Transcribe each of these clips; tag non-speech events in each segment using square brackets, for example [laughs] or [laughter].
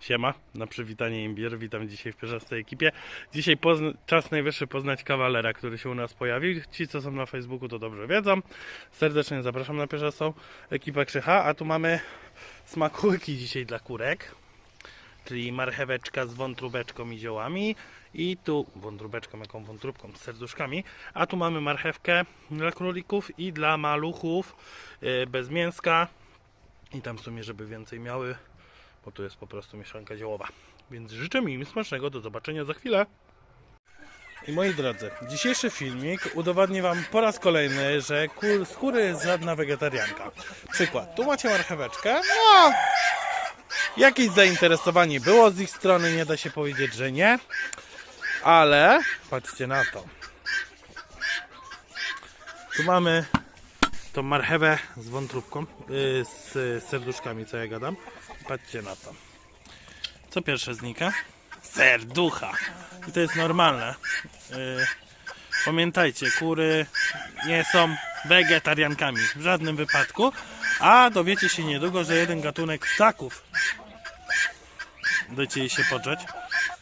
Siema, na przywitanie imbir. Witam dzisiaj w pierzastej ekipie. Dzisiaj czas najwyższy poznać kawalera, który się u nas pojawił. Ci, co są na Facebooku, to dobrze wiedzą. Serdecznie zapraszam na pierzastą ekipę Krzycha. A tu mamy smakołyki dzisiaj dla kurek. Czyli marcheweczka z wątróbeczką i ziołami. I tu wątróbeczką, jaką wątróbką, z serduszkami. A tu mamy marchewkę dla królików i dla maluchów yy, bez mięska. I tam w sumie, żeby więcej miały, bo tu jest po prostu mieszanka ziołowa. Więc życzę mi smacznego, do zobaczenia za chwilę. I moi drodzy, dzisiejszy filmik udowodni Wam po raz kolejny, że kur, skóry jest żadna wegetarianka. Przykład, tu macie marcheweczkę, no jakieś zainteresowanie było z ich strony, nie da się powiedzieć, że nie, ale patrzcie na to. Tu mamy tą marchewę z wątróbką, yy, z serduszkami, co ja gadam. Patrzcie na to. Co pierwsze znika? Serducha. I to jest normalne. Yy, pamiętajcie, kury nie są wegetariankami w żadnym wypadku, a dowiecie się niedługo, że jeden gatunek ptaków dajcie jej się podrzeć,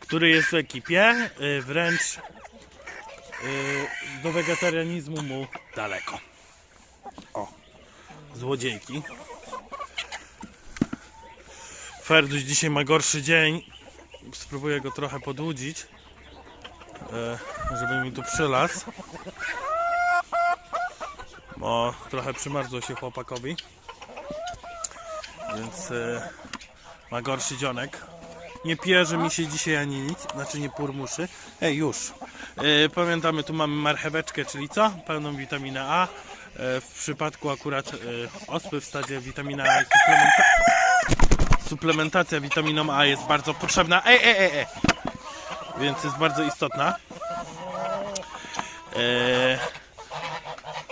który jest w ekipie, yy, wręcz yy, do wegetarianizmu mu daleko. O, złodziejki. Ferduś dzisiaj ma gorszy dzień. Spróbuję go trochę podłudzić, e, żeby mi tu przylazł. Bo trochę przymarzło się chłopakowi. Więc e, ma gorszy dzionek. Nie pierze mi się dzisiaj ani nic, znaczy nie purmuszy. Ej, już. E, pamiętamy, tu mamy marcheweczkę, czyli co? Pełną witaminę A. E, w przypadku akurat e, ospy w stadzie witamina A suplementa suplementacja witaminą A jest bardzo potrzebna. Ej, ej, ej, ej. Więc jest bardzo istotna. E,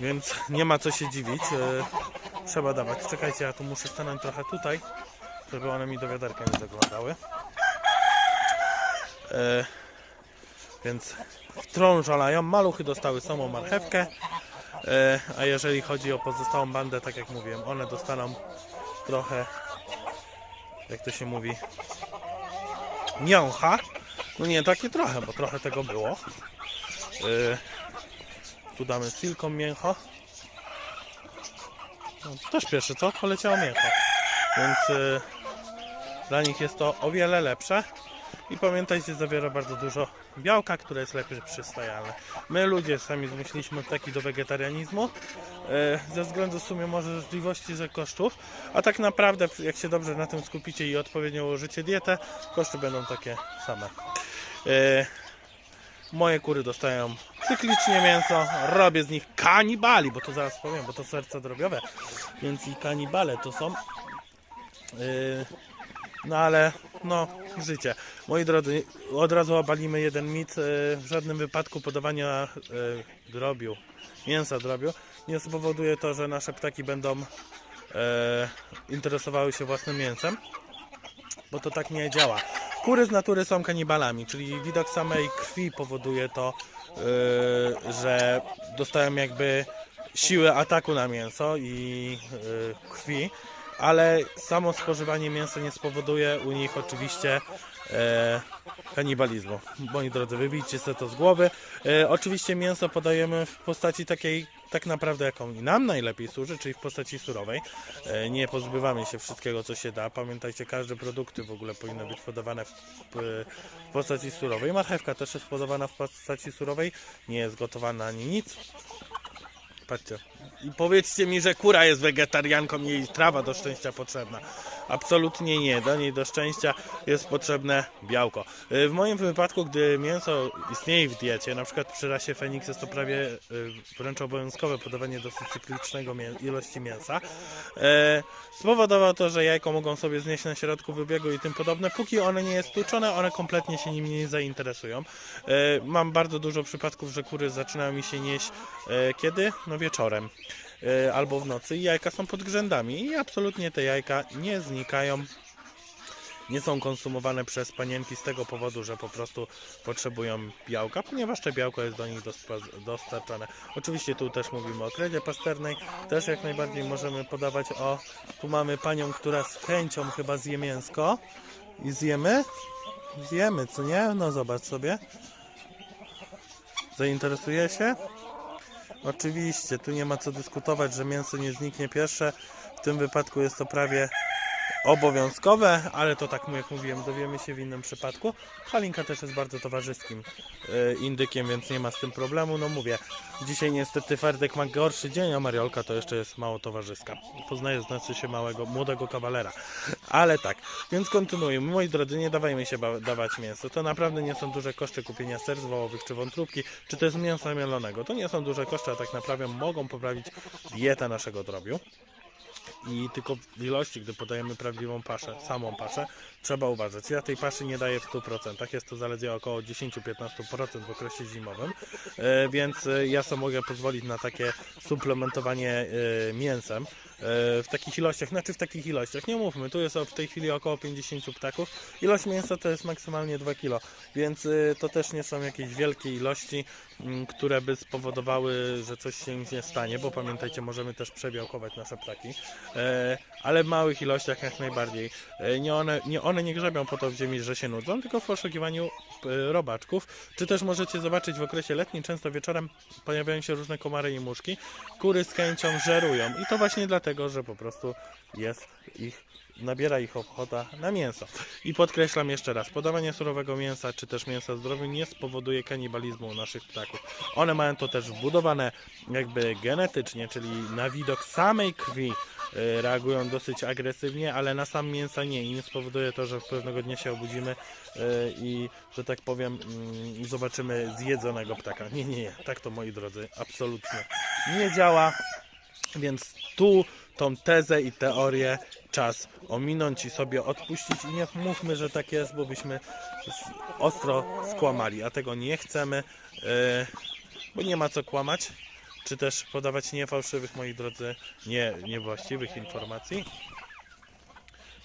więc nie ma co się dziwić. E, trzeba dawać. Czekajcie, ja tu muszę stanąć trochę tutaj, żeby one mi do wiaderka nie zaglądały. E, więc wtrążalają. Maluchy dostały samą marchewkę. E, a jeżeli chodzi o pozostałą bandę, tak jak mówiłem, one dostaną trochę, jak to się mówi, miącha. No nie takie trochę, bo trochę tego było. E, tu damy silką mięcho. No, też pierwsze co? Poleciało mięcho. Więc e, dla nich jest to o wiele lepsze. I pamiętajcie, zawiera bardzo dużo białka, które jest lepiej przystajalne. My ludzie sami zmyśliliśmy taki do wegetarianizmu e, ze względu w sumie możliwości, że kosztów, a tak naprawdę jak się dobrze na tym skupicie i odpowiednio ułożycie dietę, koszty będą takie same. E, moje kury dostają cyklicznie mięso, robię z nich kanibali, bo to zaraz powiem, bo to serca drobiowe, więc i kanibale to są. No ale no, życie. Moi drodzy, od razu obalimy jeden mit. e, W żadnym wypadku podawania e, drobiu, mięsa drobiu nie spowoduje to, że nasze ptaki będą e, interesowały się własnym mięsem, bo to tak nie działa. Kury z natury są kanibalami, czyli widok samej krwi powoduje to, że dostają jakby siłę ataku na mięso i krwi ale samo spożywanie mięsa nie spowoduje u nich oczywiście e, kanibalizmu. Moi drodzy, wybijcie sobie to z głowy. E, oczywiście mięso podajemy w postaci takiej, tak naprawdę jaką nam najlepiej służy, czyli w postaci surowej. E, nie pozbywamy się wszystkiego, co się da. Pamiętajcie, każde produkty w ogóle powinny być podawane w, w postaci surowej. Marchewka też jest podawana w postaci surowej, nie jest gotowana ani nic. Patrzcie. I powiedzcie mi, że kura jest wegetarianką jej trawa do szczęścia potrzebna. Absolutnie nie. Do niej do szczęścia jest potrzebne białko. Y, W moim wypadku, gdy mięso istnieje w diecie, na przykład przy rasie Feniks jest to prawie y, wręcz obowiązkowe podawanie dosyć cyklicznego ilości mięsa, e, spowodowało to, że jajko mogą sobie znieść na środku wybiegu i tym podobne. Póki one nie jest tłuczone, one kompletnie się nim nie zainteresują. Mam bardzo dużo przypadków, że kury zaczynają mi się nieść kiedy? No wieczorem e, albo w nocy i jajka są pod grzędami i absolutnie te jajka nie znikają. Nie są konsumowane przez panienki z tego powodu, że po prostu potrzebują białka, ponieważ to białko jest do nich dostarczane. Oczywiście tu też mówimy o kredzie pasternej, też jak najbardziej możemy podawać o... Tu mamy panią, która z chęcią chyba zje mięsko, I zjemy? Zjemy, co nie? No zobacz sobie. Zainteresuje się? Oczywiście, tu nie ma co dyskutować, że mięso nie zniknie pierwsze. W tym wypadku jest to prawie obowiązkowe, ale to tak jak mówiłem, dowiemy się w innym przypadku. Halinka też jest bardzo towarzyskim e, indykiem, więc nie ma z tym problemu. No mówię, dzisiaj niestety Ferdek ma gorszy dzień, a Mariolka to jeszcze jest mało towarzyska. Poznaje znaczy się małego, młodego kawalera. Ale tak, więc kontynuujemy. Moi drodzy, nie dawajmy się dawać mięso. To naprawdę nie są duże koszty kupienia serc wołowych czy wątróbki, czy to jest mięso mielonego. To nie są duże koszty, a tak naprawdę mogą poprawić dietę naszego drobiu i tylko w ilości, gdy podajemy prawdziwą paszę, samą paszę, trzeba uważać. Ja tej paszy nie daję w 100%, jest to zaledwie około 10-15% w okresie zimowym, e, więc e, ja sobie mogę pozwolić na takie suplementowanie e, mięsem w takich ilościach, znaczy w takich ilościach, nie mówmy, tu jest w tej chwili około 50 ptaków, ilość mięsa to jest maksymalnie 2 kg, więc to też nie są jakieś wielkie ilości, które by spowodowały, że coś się nie stanie, bo pamiętajcie, możemy też przebiałkować nasze ptaki, e, ale w małych ilościach jak najbardziej. E, Nie one, nie one nie grzebią po to w ziemi, że się nudzą, tylko w poszukiwaniu e, robaczków, czy też możecie zobaczyć w okresie letnim, często wieczorem pojawiają się różne komary i muszki, kury z chęcią żerują i to właśnie dlatego, że po prostu jest ich nabiera ich ochota na mięso. I podkreślam jeszcze raz, podawanie surowego mięsa czy też mięsa zdrowym nie spowoduje kanibalizmu u naszych ptaków. One mają to też wbudowane jakby genetycznie, czyli na widok samej krwi e, reagują dosyć agresywnie, ale na sam mięsa nie i nie spowoduje to, że pewnego dnia się obudzimy e, i, że tak powiem, mm, zobaczymy zjedzonego ptaka. Nie, nie, nie, tak to moi drodzy, absolutnie nie działa. Więc tu tą tezę i teorię czas ominąć i sobie odpuścić i nie mówmy, że tak jest, bo byśmy ostro skłamali, a tego nie chcemy, e, bo nie ma co kłamać, czy też podawać niefałszywych, moi drodzy, nie, niewłaściwych informacji.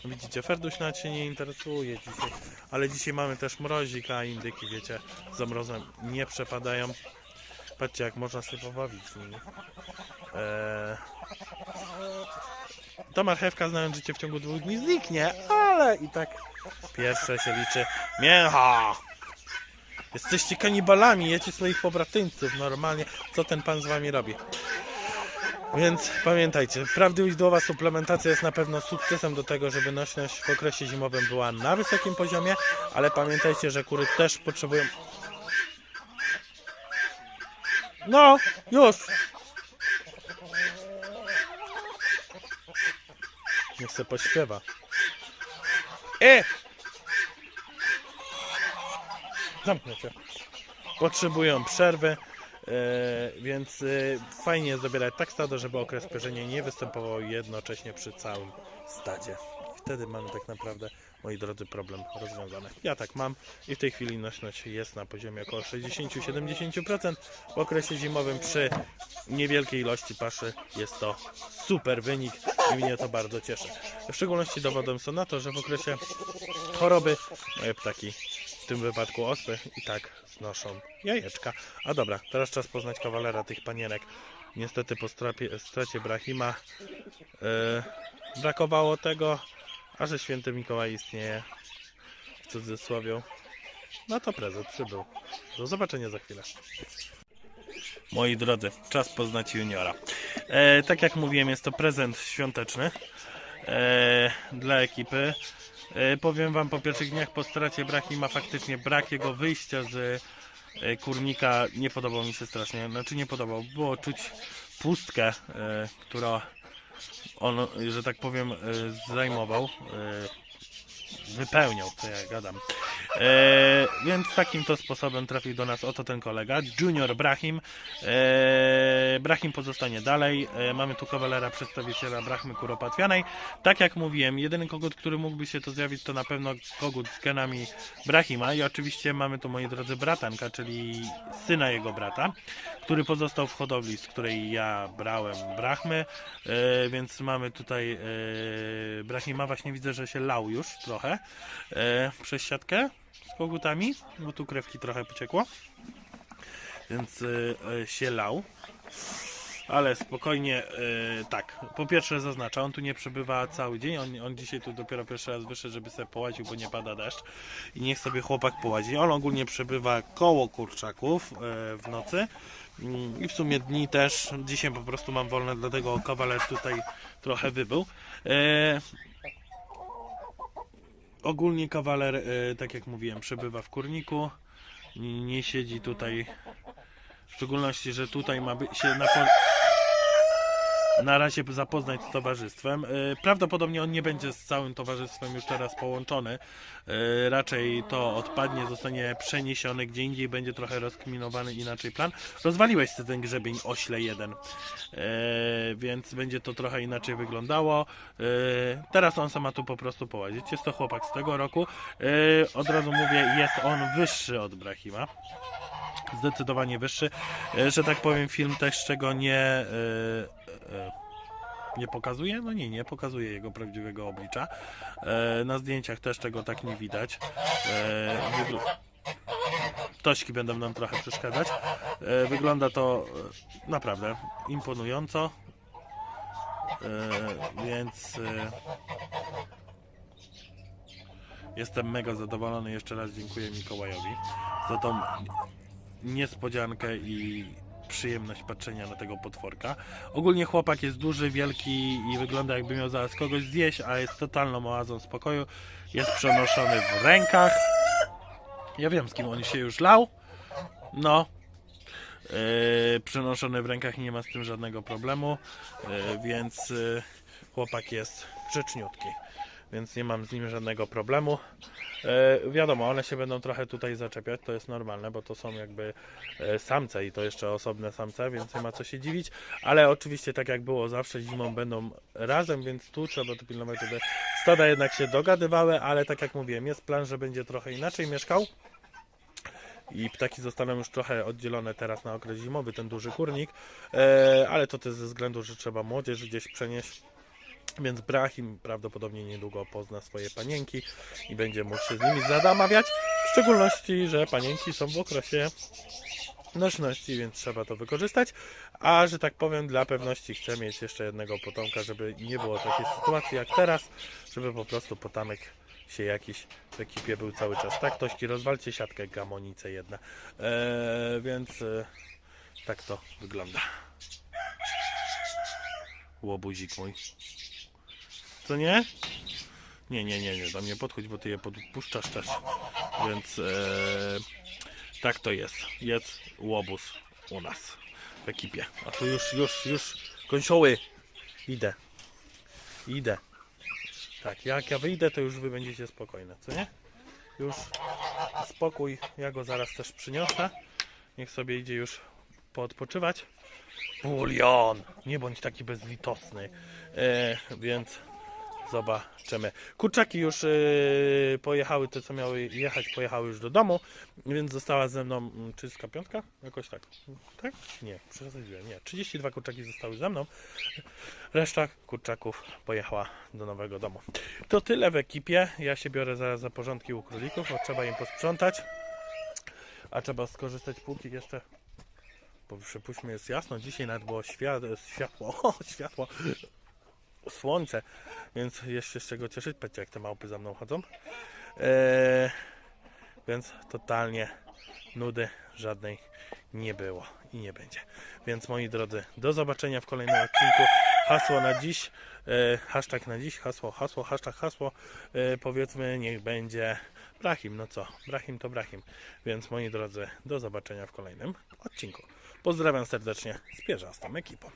Widzicie, Ferduś nawet się nie interesuje dzisiaj, ale dzisiaj mamy też mrozik, a indyki, wiecie, za mrozem nie przepadają. Patrzcie, jak można się pobawić z nimi. Eee... Ta marchewka, znając życie w ciągu dwóch dni, zniknie, ale i tak pierwsze się liczy mięcho. Jesteście kanibalami, jecie swoich pobratyńców normalnie. Co ten pan z wami robi? Więc pamiętajcie, prawidłowa suplementacja jest na pewno sukcesem do tego, żeby nośność w okresie zimowym była na wysokim poziomie, ale pamiętajcie, że kury też potrzebują. No, już! Niech se pośpiewa. E! Zamknę cię. Potrzebują przerwy, e, więc e, fajnie jest dobierać tak stado, żeby okres pierzenia nie występował jednocześnie przy całym stadzie. Wtedy mamy tak naprawdę, moi drodzy, problem rozwiązany. Ja tak mam i w tej chwili nośność jest na poziomie około 60-70%. W okresie zimowym przy niewielkiej ilości paszy jest to super wynik i mnie to bardzo cieszy. W szczególności dowodem są na to, że w okresie choroby moje ptaki, w tym wypadku ospy, i tak znoszą jajeczka. A dobra, teraz czas poznać kawalera tych panienek. Niestety po stracie Brahima yy, brakowało tego, a że święty Mikołaj istnieje w cudzysłowie. No to prezent przybył. Do zobaczenia za chwilę. Moi drodzy, czas poznać juniora. E, tak jak mówiłem, jest to prezent świąteczny e, dla ekipy. E, powiem Wam, po pierwszych dniach po stracie Brahima faktycznie brak jego wyjścia z e, kurnika nie podobał mi się strasznie. Znaczy nie podobał, było czuć pustkę, e, która on, że tak powiem, e, zajmował. Wypełniał, co ja gadam. E, więc takim to sposobem trafił do nas oto ten kolega, Junior Brahim. E, Brahim pozostanie dalej. E, mamy tu kawalera, przedstawiciela Brahmy Kuropatwianej. Tak jak mówiłem, jedyny kogut, który mógłby się to zjawić, to na pewno kogut z genami Brahima. I oczywiście mamy tu, moi drodzy, bratanka, czyli syna jego brata, który pozostał w hodowli, z której ja brałem Brahmy. E, więc mamy tutaj e, Brahima, właśnie widzę, że się lał już trochę e, przez siatkę z kogutami, bo tu krewki trochę pociekło, więc e, e, się lał. Ale spokojnie, e, tak. Po pierwsze zaznacza, on tu nie przebywa cały dzień. On, on dzisiaj tu dopiero pierwszy raz wyszedł, żeby sobie połaził, bo nie pada deszcz. I niech sobie chłopak połazi. On ogólnie przebywa koło kurczaków e, w nocy. Mm, I w sumie dni też. Dzisiaj po prostu mam wolne, dlatego kawaler tutaj trochę wybył. E, ogólnie kawaler, e, tak jak mówiłem, przebywa w kurniku. Nie, siedzi tutaj. W szczególności, że tutaj ma się na. Na razie zapoznać z towarzystwem. E, Prawdopodobnie on nie będzie z całym towarzystwem już teraz połączony. E, Raczej to odpadnie, zostanie przeniesiony gdzie indziej, będzie trochę rozkminowany inaczej plan. Rozwaliłeś sobie ten grzebień ośle jeden, E, więc będzie to trochę inaczej wyglądało. Teraz on sama tu po prostu połazić. Jest to chłopak z tego roku. Od razu mówię, jest on wyższy od Brahima zdecydowanie wyższy. E, Że tak powiem, film też czego nie. e, e, Nie pokazuje? No nie, nie pokazuje jego prawdziwego oblicza. Na zdjęciach też czego tak nie widać. Tośki będą nam trochę przeszkadzać. Wygląda to naprawdę imponująco. Więc jestem mega zadowolony. Jeszcze raz dziękuję Mikołajowi za tą niespodziankę i przyjemność patrzenia na tego potworka. Ogólnie chłopak jest duży, wielki i wygląda jakby miał zaraz kogoś zjeść, a jest totalną oazą spokoju. Jest przenoszony w rękach. Ja wiem z kim on się już lał. No. Yy, przenoszony w rękach nie ma z tym żadnego problemu, yy, więc yy, chłopak jest grzeczniutki, więc nie mam z nim żadnego problemu. E, wiadomo, one się będą trochę tutaj zaczepiać, to jest normalne, bo to są jakby e, samce i to jeszcze osobne samce, więc nie ma co się dziwić, ale oczywiście tak jak było zawsze, zimą będą razem, więc tu trzeba to pilnować, żeby stada jednak się dogadywały, ale tak jak mówiłem, jest plan, że będzie trochę inaczej mieszkał. I ptaki zostaną już trochę oddzielone teraz na okres zimowy, ten duży kurnik, e, ale to też ze względu, że trzeba młodzież gdzieś przenieść więc Brahim prawdopodobnie niedługo pozna swoje panienki i będzie mógł się z nimi zadamawiać. W szczególności, że panienki są w okresie nośności, więc trzeba to wykorzystać. A że tak powiem, dla pewności chcę mieć jeszcze jednego potomka, żeby nie było takiej sytuacji jak teraz, żeby po prostu potamek się jakiś w ekipie był cały czas. Tak, Tośki, rozwalcie siatkę gamonicę jedna. Eee, więc e, tak to wygląda. Łobuzik mój. Co nie? Nie, nie, nie, nie, do mnie podchodź, bo ty je podpuszczasz też. Więc e, tak to jest. Jest łobuz u nas w ekipie. A tu już, już, już kąsioły. Idę. Idę. Tak, jak ja wyjdę, to już wy będziecie spokojne, co nie? Już spokój, ja go zaraz też przyniosę. Niech sobie idzie już poodpoczywać. Bulion! Nie bądź taki bezlitosny. E, więc zobaczymy. Kurczaki już e, pojechały, te co miały jechać, pojechały już do domu, więc została ze mną mm, 35? Jakoś tak. Tak? Nie, przesadziłem. Nie, 32 kurczaki zostały ze mną. Reszta kurczaków pojechała do nowego domu. To tyle w ekipie. Ja się biorę zaraz za porządki u królików, bo trzeba im posprzątać. A trzeba skorzystać póki jeszcze bo przypuśćmy jest jasno, dzisiaj nawet było świat, światło, [laughs] o, światło, słońce, więc jest się z czego cieszyć. Patrzcie jak te małpy za mną chodzą. Eee, więc totalnie nudy żadnej nie było i nie będzie. Więc moi drodzy, do zobaczenia w kolejnym odcinku. Hasło na dziś, e, hashtag na dziś, hasło, hasło, hashtag, hasło, e, powiedzmy niech będzie Brahim, no co, Brahim to Brahim. Więc moi drodzy, do zobaczenia w kolejnym odcinku. Pozdrawiam serdecznie z pierzastą ekipą.